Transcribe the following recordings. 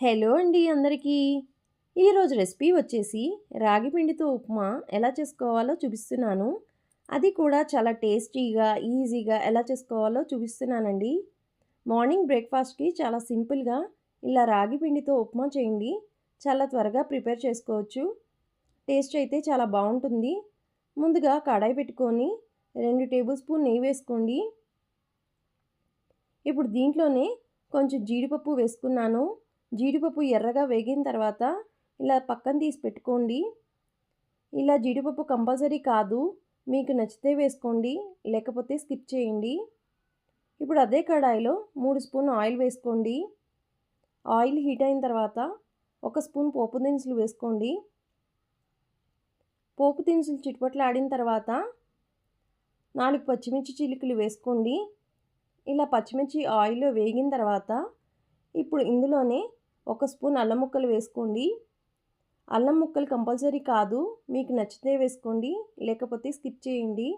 Hello అండి అందరికీ. ఈరోజు రెసిపీ వచ్చేసి రాగి పిండితో ఉప్మా ఎలా చేసుకోవాలో చూపిస్తున్నాను. అది కూడా చాలా టేస్టీగా ఈజీగా ఎలా చేసుకోవాలో చూపిస్తున్నానండి. మార్నింగ్ బ్రేక్ఫాస్ట్కి చాలా సింపుల్గా ఇలా రాగి పిండితో ఉప్మా చేయండి. చాలా త్వరగా ప్రిపేర్ చేసుకోవచ్చు. టేస్ట్ అయితే చాలా బాగుంటుంది. ముందుగా కడాయి పెట్టుకొని రెండు టేబుల్ స్పూన్ నెయ్యి వేసుకోండి. ఇప్పుడు దీంట్లోనే కొంచెం జీడిపప్పు వేసుకున్నాను. జీడిపప్పు ఎర్రగా వేగిన తర్వాత ఇలా పక్కన తీసి పెట్టుకోండి. ఇలా జీడిపప్పు కంపల్సరీ కాదు మీకు నచ్చితే వేసుకోండి లేకపోతే స్కిప్ చేయండి. ఇప్పుడు అదే కడాయిలో మూడు స్పూన్ ఆయిల్ వేసుకోండి. ఆయిల్ హీట్ అయిన తర్వాత ఒక స్పూన్ పోపు దినుసులు వేసుకోండి. పోపు దినుసులు చిటుపట్లు ఆడిన తర్వాత నాలుగు పచ్చిమిర్చి చిలుకలు వేసుకోండి. ఇలా పచ్చిమిర్చి ఆయిల్లో వేగిన తర్వాత ఇప్పుడు ఇందులోనే ఒక స్పూన్ అల్లం ముక్కలు వేసుకోండి. అల్లం ముక్కలు కంపల్సరీ కాదు మీకు నచ్చితే వేసుకోండి లేకపోతే స్కిప్ చేయండి.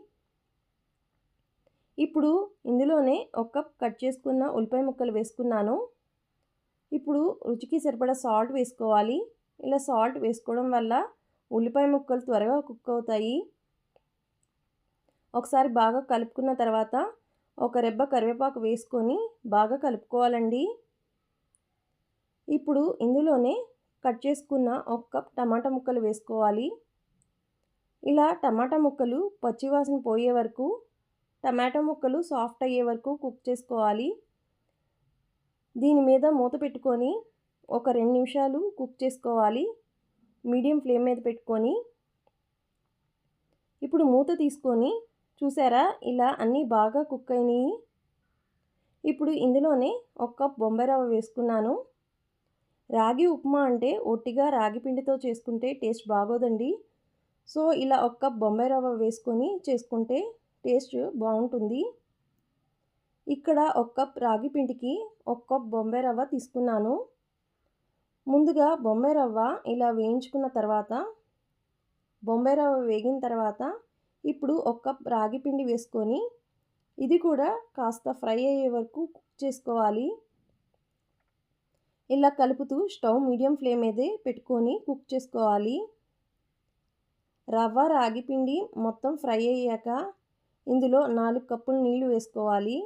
ఇప్పుడు ఇందులోనే ఒక కప్ కట్ చేసుకున్న ఉల్లిపాయ ముక్కలు వేసుకున్నాను. ఇప్పుడు రుచికి సరిపడా సాల్ట్ వేసుకోవాలి. ఇలా సాల్ట్ వేసుకోవడం వల్ల ఉల్లిపాయ ముక్కలు త్వరగా కుక్ అవుతాయి. ఒకసారి బాగా కలుపుకున్న తర్వాత ఒక రెబ్బ కరివేపాకు వేసుకొని బాగా కలుపుకోవాలండి. ఇప్పుడు ఇందులోనే కట్ చేసుకున్న ఒక కప్ టమాటా ముక్కలు వేసుకోవాలి. ఇలా టమాటా ముక్కలు పచ్చివాసన పోయే వరకు టమాటా ముక్కలు సాఫ్ట్ అయ్యే వరకు కుక్ చేసుకోవాలి. దీని మీద మూత పెట్టుకొని ఒక రెండు నిమిషాలు కుక్ చేసుకోవాలి. మీడియం ఫ్లేమ్ మీద పెట్టుకొని. ఇప్పుడు మూత తీసుకొని చూసారా ఇలా అన్నీ బాగా కుక్ అయినాయి. ఇప్పుడు ఇందులోనే ఒక కప్ బొంబాయి రవ్వ వేసుకున్నాను. రాగి ఉప్మా అంటే ఒట్టిగా రాగి పిండితో చేసుకుంటే టేస్ట్ బాగోదండి. సో ఇలా ఒక్క బొంబాయి రవ్వ వేసుకొని చేసుకుంటే టేస్ట్ బాగుంటుంది. ఇక్కడ ఒక కప్ రాగి పిండికి ఒక కప్ బొంబాయి రవ్వ తీసుకున్నాను. ముందుగా బొంబాయి రవ్వ ఇలా వేయించుకున్న తర్వాత బొంబాయి రవ్వ వేగిన తర్వాత ఇప్పుడు ఒక కప్ రాగి పిండి వేసుకొని ఇది కూడా కాస్త ఫ్రై అయ్యే వరకు కుక్ చేసుకోవాలి. ఇలా కలుపుతూ స్టవ్ మీడియం ఫ్లేమ్ మీదే పెట్టుకొని కుక్ చేసుకోవాలి. రవ్వ రాగి పిండి మొత్తం ఫ్రై అయ్యాక ఇందులో నాలుగు కప్పులు నీళ్ళు వేసుకోవాలి.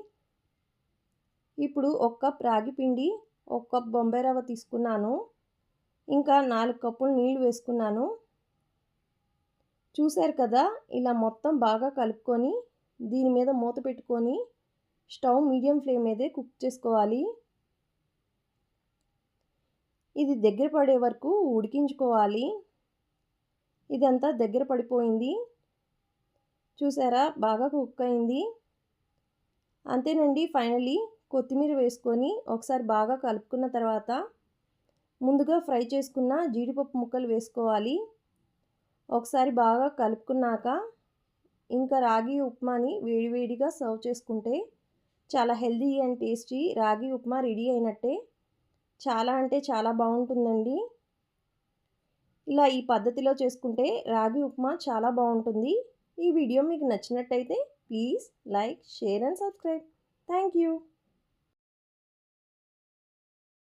ఇప్పుడు ఒక కప్ రాగి పిండి ఒక కప్ బొంబాయి రవ్వ తీసుకున్నాను. ఇంకా నాలుగు కప్పులు నీళ్ళు వేసుకున్నాను. చూశారు కదా ఇలా మొత్తం బాగా కలుపుకొని దీని మీద మూత పెట్టుకొని స్టవ్ మీడియం ఫ్లేమ్ మీదే కుక్ చేసుకోవాలి. ఇది దగ్గర పడే వరకు ఉడికించుకోవాలి. ఇదంతా దగ్గర పడిపోయింది. చూసారా? బాగా కుక్ అయింది. అంతేనండి ఫైనలీ కొత్తిమీర వేసుకొని ఒకసారి బాగా కలుపుకున్న తర్వాత ముందుగా ఫ్రై చేసుకున్న జీడిపప్పు ముక్కలు వేసుకోవాలి. ఒకసారి బాగా కలుపుకున్నాక ఇంకా రాగి ఉప్మాని వేడివేడిగా సర్వ్ చేసుకుంటే చాలా హెల్దీ అండ్ టేస్టీ. రాగి ఉప్మా రెడీ అయినట్టే. చాలా అంటే చాలా బాగుంటుందండి. ఇలా ఈ పద్ధతిలో చేసుకుంటే రాగి ఉప్మా చాలా బాగుంటుంది. ఈ వీడియో మీకు నచ్చినట్టయితే please like share and subscribe. Thank you.